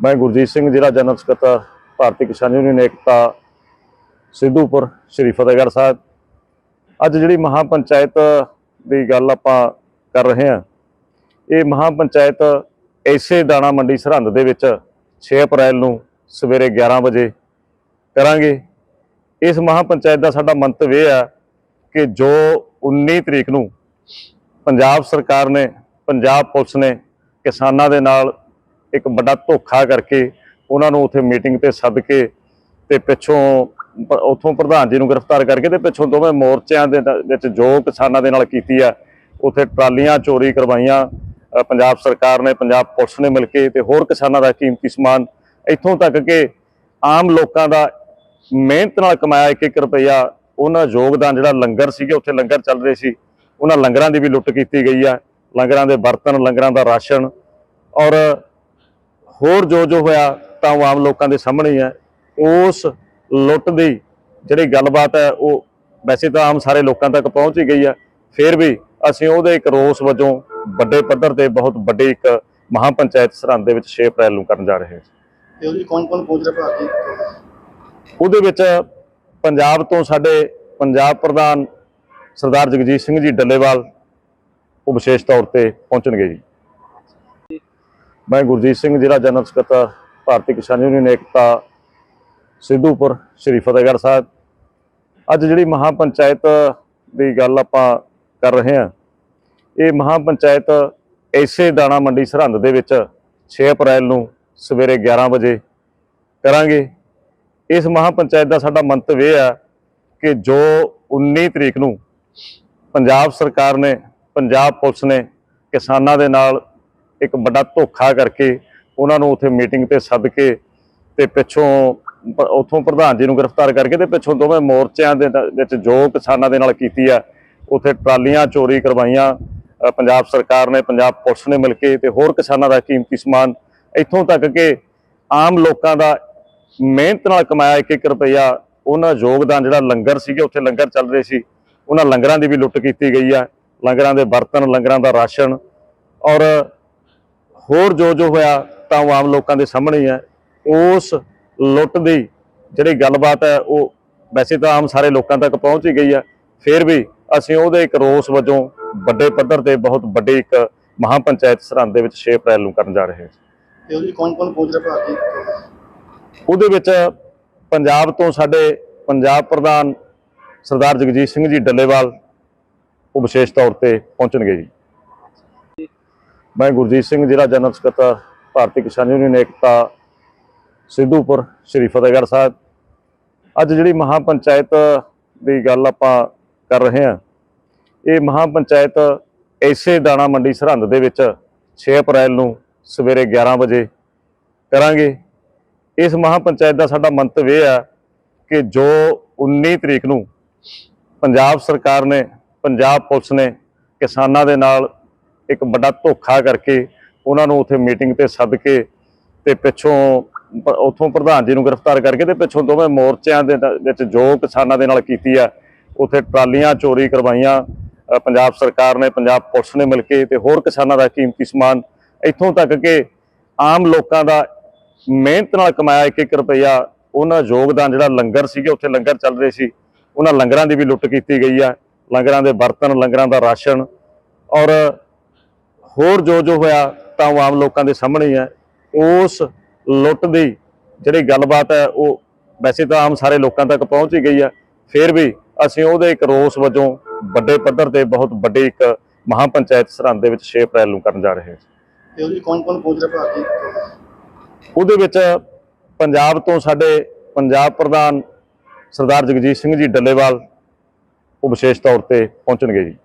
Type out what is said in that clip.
ਮੈਂ ਗੁਰਜੀਤ ਸਿੰਘ ਜ਼ਿਲ੍ਹਾ ਜਨਰਲ ਸਕੱਤਰ, ਭਾਰਤੀ ਕਿਸਾਨ ਯੂਨੀਅਨ ਏਕਤਾ, ਸਿੱਧੂਪੁਰ, ਸ਼੍ਰੀ ਫਤਿਹਗੜ੍ਹ ਸਾਹਿਬ। ਅੱਜ ਜਿਹੜੀ ਮਹਾ ਪੰਚਾਇਤ ਦੀ ਗੱਲ ਆਪਾਂ ਕਰ ਰਹੇ ਹਾਂ, ਇਹ ਮਹਾ ਪੰਚਾਇਤ ਐਸੇ ਦਾਣਾ ਮੰਡੀ ਸਰਹੰਦ ਦੇ ਵਿੱਚ 6 ਅਪ੍ਰੈਲ ਨੂੰ ਸਵੇਰੇ 11 ਵਜੇ ਕਰਾਂਗੇ। ਇਸ ਮਹਾ ਪੰਚਾਇਤ ਦਾ ਸਾਡਾ ਮੰਤਵ ਇਹ ਆ ਕਿ ਜੋ 19 ਤਰੀਕ ਨੂੰ ਪੰਜਾਬ ਸਰਕਾਰ ਨੇ, ਪੰਜਾਬ ਪੁਲਿਸ ਨੇ ਕਿਸਾਨਾਂ ਦੇ ਨਾਲ ਇੱਕ ਵੱਡਾ ਧੋਖਾ ਕਰਕੇ ਉਹਨਾਂ ਨੂੰ ਉੱਥੇ ਮੀਟਿੰਗ ਤੇ ਸੱਦ ਕੇ ਤੇ ਪਿੱਛੋਂ ਉੱਥੋਂ ਪ੍ਰਧਾਨ ਜੀ ਨੂੰ ਗ੍ਰਿਫਤਾਰ ਕਰਕੇ ਤੇ ਪਿੱਛੋਂ ਦੋਵੇਂ ਮੋਰਚਿਆਂ ਦੇ ਵਿੱਚ ਜੋ ਕਿਸਾਨਾਂ ਦੇ ਨਾਲ ਕੀਤੀ ਆ, ਉੱਥੇ ਟਰਾਲੀਆਂ ਚੋਰੀ ਕਰਵਾਈਆਂ ਪੰਜਾਬ ਸਰਕਾਰ ਨੇ, ਪੰਜਾਬ ਪੁਲਿਸ ਨੇ ਮਿਲ ਕੇ ਤੇ ਹੋਰ ਕਿਸਾਨਾਂ ਦਾ ਕੀਮਤੀ ਸਮਾਨ ਇੱਥੋਂ ਤੱਕ ਕਿ ਆਮ ਲੋਕਾਂ ਦਾ ਮਿਹਨਤ ਨਾਲ ਕਮਾਇਆ ਇੱਕ ਇੱਕ ਰੁਪਈਆ, ਉਹਨਾਂ ਯੋਗਦਾਨ ਜਿਹੜਾ ਲੰਗਰ ਸੀਗੇ, ਉੱਥੇ ਲੰਗਰ ਚੱਲ ਰਹੇ ਸੀ, ਉਹਨਾਂ ਲੰਗਰਾਂ ਦੀ ਵੀ ਲੁੱਟ ਕੀਤੀ ਗਈ ਆ, ਲੰਗਰਾਂ ਦੇ ਬਰਤਨ, ਲੰਗਰਾਂ ਦਾ ਰਾਸ਼ਨ ਔਰ ਹੋਰ ਜੋ ਜੋ ਹੋਇਆ ਤਾਂ ਉਹ ਆਮ ਲੋਕਾਂ ਦੇ ਸਾਹਮਣੇ ਹੀ ਉਸ ਲੁੱਟ ਦੀ ਜਿਹੜੀ ਗੱਲਬਾਤ ਹੈ ਉਹ ਵੈਸੇ ਤਾਂ ਆਮ ਸਾਰੇ ਲੋਕਾਂ ਤੱਕ ਪਹੁੰਚ ਹੀ ਗਈ ਹੈ। ਫਿਰ ਵੀ ਅਸੀਂ ਉਹਦੇ ਇੱਕ ਰੋਸ ਵਜੋਂ ਵੱਡੇ ਪੱਧਰ ਤੇ ਬਹੁਤ ਵੱਡੀ ਇੱਕ ਮਹਾ ਪੰਚਾਇਤ ਸਰਹੰਦ ਦੇ ਵਿੱਚ 6 ਅਪ੍ਰੈਲ ਨੂੰ ਕਰਨ ਜਾ ਰਹੇ ਹਾਂ। ਤੇ ਉਹਦੀ ਕੌਣ ਕੌਣ ਪਹੁੰਚ ਰਿਹਾ ਭਾਰਤੀ? ਉਹਦੇ ਵਿੱਚ ਪੰਜਾਬ ਤੋਂ ਸਾਡੇ ਪੰਜਾਬ ਪ੍ਰਧਾਨ ਸਰਦਾਰ ਜਗਜੀਤ ਸਿੰਘ ਜੀ ਡੱਲੇਵਾਲ ਉਹ ਵਿਸ਼ੇਸ਼ ਤੌਰ ਤੇ ਪਹੁੰਚਣਗੇ ਜੀ। ਮੈਂ ਗੁਰਜੀਤ ਸਿੰਘ, ਜ਼ਿਲ੍ਹਾ ਜਨਰਲ ਸਕੱਤਰ, ਭਾਰਤੀ ਕਿਸਾਨ ਯੂਨੀਅਨ ਏਕਤਾ, ਸਿੱਧੂਪੁਰ, ਸ਼੍ਰੀ ਫਤਿਹਗੜ੍ਹ ਸਾਹਿਬ। ਅੱਜ ਜਿਹੜੀ ਮਹਾ ਪੰਚਾਇਤ ਦੀ ਗੱਲ ਆਪਾਂ ਕਰ ਰਹੇ ਹਾਂ, ਇਹ ਮਹਾ ਪੰਚਾਇਤ ਐਸੇ ਦਾਣਾ ਮੰਡੀ ਸਰਹੰਦ ਦੇ ਵਿੱਚ 6 ਅਪ੍ਰੈਲ ਨੂੰ ਸਵੇਰੇ 11 ਵਜੇ ਕਰਾਂਗੇ। ਇਸ ਮਹਾ ਪੰਚਾਇਤ ਦਾ ਸਾਡਾ ਮੰਤਵ ਇਹ ਆ ਕਿ ਜੋ 19 ਤਰੀਕ ਨੂੰ ਪੰਜਾਬ ਸਰਕਾਰ ਨੇ, ਪੰਜਾਬ ਪੁਲਿਸ ਨੇ ਕਿਸਾਨਾਂ ਦੇ ਨਾਲ ਇੱਕ ਵੱਡਾ ਧੋਖਾ ਕਰਕੇ ਉਹਨਾਂ ਨੂੰ ਉੱਥੇ ਮੀਟਿੰਗ ਤੇ ਸੱਦ ਕੇ ਤੇ ਪਿੱਛੋਂ ਉੱਥੋਂ ਪ੍ਰਧਾਨ ਜੀ ਨੂੰ ਗ੍ਰਿਫਤਾਰ ਕਰਕੇ ਤੇ ਪਿੱਛੋਂ ਦੋਵੇਂ ਮੋਰਚਿਆਂ ਦੇ ਵਿੱਚ ਜੋ ਕਿਸਾਨਾਂ ਦੇ ਨਾਲ ਕੀਤੀ ਆ, ਉੱਥੇ ਟਰਾਲੀਆਂ ਚੋਰੀ ਕਰਵਾਈਆਂ ਪੰਜਾਬ ਸਰਕਾਰ ਨੇ, ਪੰਜਾਬ ਪੁਲਿਸ ਨੇ ਮਿਲ ਕੇ ਤੇ ਹੋਰ ਕਿਸਾਨਾਂ ਦਾ ਕੀਮਤੀ ਸਮਾਨ ਇੱਥੋਂ ਤੱਕ ਕਿ ਆਮ ਲੋਕਾਂ ਦਾ ਮਿਹਨਤ ਨਾਲ ਕਮਾਇਆ ਇੱਕ ਇੱਕ ਰੁਪਈਆ, ਉਹਨਾਂ ਯੋਗਦਾਨ ਜਿਹੜਾ ਲੰਗਰ ਸੀਗੇ, ਉੱਥੇ ਲੰਗਰ ਚੱਲ ਰਹੇ ਸੀ, ਉਹਨਾਂ ਲੰਗਰਾਂ ਦੀ ਵੀ ਲੁੱਟ ਕੀਤੀ ਗਈ ਆ, ਲੰਗਰਾਂ ਦੇ ਬਰਤਨ, ਲੰਗਰਾਂ ਦਾ ਰਾਸ਼ਨ ਔਰ ਹੋਰ ਜੋ ਜੋ ਹੋਇਆ ਤਾਂ ਉਹ ਆਮ ਲੋਕਾਂ ਦੇ ਸਾਹਮਣੇ ਹੀ ਉਸ ਲੁੱਟ ਦੀ ਜਿਹੜੀ ਗੱਲਬਾਤ ਹੈ ਉਹ ਵੈਸੇ ਤਾਂ ਆਮ ਸਾਰੇ ਲੋਕਾਂ ਤੱਕ ਪਹੁੰਚ ਹੀ ਗਈ ਹੈ। ਫਿਰ ਵੀ ਅਸੀਂ ਉਹਦੇ ਇੱਕ ਰੋਸ ਵਜੋਂ ਵੱਡੇ ਪੱਧਰ ਤੇ ਬਹੁਤ ਵੱਡੀ ਇੱਕ ਮਹਾ ਪੰਚਾਇਤ ਸਰਹੰਦ ਦੇ ਵਿੱਚ 6 ਅਪ੍ਰੈਲ ਨੂੰ ਕਰਨ ਜਾ ਰਹੇ ਹਾਂ। ਤੇ ਉਹਦੀ ਕੌਣ ਕੌਣ ਪਹੁੰਚ ਰਿਹਾ ਭਾਰਤੀ? ਉਹਦੇ ਵਿੱਚ ਪੰਜਾਬ ਤੋਂ ਸਾਡੇ ਪੰਜਾਬ ਪ੍ਰਧਾਨ ਸਰਦਾਰ ਜਗਜੀਤ ਸਿੰਘ ਜੀ ਡੱਲੇਵਾਲ ਉਹ ਵਿਸ਼ੇਸ਼ ਤੌਰ ਤੇ ਪਹੁੰਚਣਗੇ ਜੀ। ਮੈਂ ਗੁਰਜੀਤ ਸਿੰਘ ਜ਼ਿਲ੍ਹਾ ਜਨਰਲ ਸਕੱਤਰ, ਭਾਰਤੀ ਕਿਸਾਨ ਯੂਨੀਅਨ ਏਕਤਾ, ਸਿੱਧੂਪੁਰ, ਸ਼੍ਰੀ ਫਤਿਹਗੜ੍ਹ ਸਾਹਿਬ। ਅੱਜ ਜਿਹੜੀ ਮਹਾ ਪੰਚਾਇਤ ਦੀ ਗੱਲ ਆਪਾਂ ਕਰ ਰਹੇ ਹਾਂ, ਇਹ ਮਹਾ ਪੰਚਾਇਤ ਐਸੇ ਦਾਣਾ ਮੰਡੀ ਸਰਹੰਦ ਦੇ ਵਿੱਚ 6 ਅਪ੍ਰੈਲ ਨੂੰ ਸਵੇਰੇ 11 ਵਜੇ ਕਰਾਂਗੇ। ਇਸ ਮਹਾ ਪੰਚਾਇਤ ਦਾ ਸਾਡਾ ਮੰਤਵ ਇਹ ਆ ਕਿ ਜੋ 19 ਤਰੀਕ ਨੂੰ ਪੰਜਾਬ ਸਰਕਾਰ ਨੇ, ਪੰਜਾਬ ਪੁਲਿਸ ਨੇ ਕਿਸਾਨਾਂ ਦੇ ਨਾਲ ਇੱਕ ਵੱਡਾ ਧੋਖਾ ਕਰਕੇ ਉਹਨਾਂ ਨੂੰ ਉੱਥੇ ਮੀਟਿੰਗ ਤੇ ਸੱਦ ਕੇ ਤੇ ਪਿੱਛੋਂ ਪ- ਉੱਥੋਂ ਪ੍ਰਧਾਨ ਜੀ ਨੂੰ ਗ੍ਰਿਫਤਾਰ ਕਰਕੇ ਤੇ ਪਿੱਛੋਂ ਦੋਵੇਂ ਮੋਰਚਿਆਂ ਦੇ ਵਿੱਚ ਜੋ ਕਿਸਾਨਾਂ ਦੇ ਨਾਲ ਕੀਤੀ ਆ, ਉੱਥੇ ਟਰਾਲੀਆਂ ਚੋਰੀ ਕਰਵਾਈਆਂ ਪੰਜਾਬ ਸਰਕਾਰ ਨੇ, ਪੰਜਾਬ ਪੁਲਿਸ ਨੇ ਮਿਲ ਕੇ ਤੇ ਹੋਰ ਕਿਸਾਨਾਂ ਦਾ ਕੀਮਤੀ ਸਮਾਨ ਇੱਥੋਂ ਤੱਕ ਕਿ ਆਮ ਲੋਕਾਂ ਦਾ ਮਿਹਨਤ ਨਾਲ ਕਮਾਇਆ ਇੱਕ ਇੱਕ ਰੁਪਈਆ, ਉਹਨਾਂ ਯੋਗਦਾਨ ਜਿਹੜਾ ਲੰਗਰ ਸੀਗੇ, ਉੱਥੇ ਲੰਗਰ ਚੱਲ ਰਹੇ ਸੀ, ਉਹਨਾਂ ਲੰਗਰਾਂ ਦੀ ਵੀ ਲੁੱਟ ਕੀਤੀ ਗਈ ਆ, ਲੰਗਰਾਂ ਦੇ ਬਰਤਨ, ਲੰਗਰਾਂ ਦਾ ਰਾਸ਼ਨ ਔਰ ਹੋਰ ਜੋ ਜੋ ਹੋਇਆ ਤਾਂ ਉਹ ਆਮ ਲੋਕਾਂ ਦੇ ਸਾਹਮਣੇ ਹੀ ਉਸ ਲੁੱਟ ਦੀ ਜਿਹੜੀ ਗੱਲਬਾਤ ਹੈ ਉਹ ਵੈਸੇ ਤਾਂ ਆਮ ਸਾਰੇ ਲੋਕਾਂ ਤੱਕ ਪਹੁੰਚ ਹੀ ਗਈ ਹੈ। ਫਿਰ ਵੀ ਅਸੀਂ ਉਹਦੇ ਇੱਕ ਰੋਸ ਵਜੋਂ ਵੱਡੇ ਪੱਧਰ ਤੇ ਬਹੁਤ ਵੱਡੀ ਇੱਕ ਮਹਾ ਪੰਚਾਇਤ ਸਰਹੰਦ ਦੇ ਵਿੱਚ 6 ਅਪ੍ਰੈਲ ਨੂੰ ਕਰਨ ਜਾ ਰਹੇ ਹਾਂ। ਤੇ ਉਹਦੀ ਕੌਣ ਕੌਣ ਪਹੁੰਚ ਰਿਹਾ ਭਾਰਤੀ ਉਹਦੇ ਵਿੱਚ ਪੰਜਾਬ ਤੋਂ ਸਾਡੇ ਪੰਜਾਬ ਪ੍ਰਧਾਨ ਸਰਦਾਰ ਜਗਜੀਤ ਸਿੰਘ ਜੀ ਡੱਲੇਵਾਲ ਉਹ ਵਿਸ਼ੇਸ਼ ਤੌਰ ਤੇ ਪਹੁੰਚਣਗੇ ਜੀ।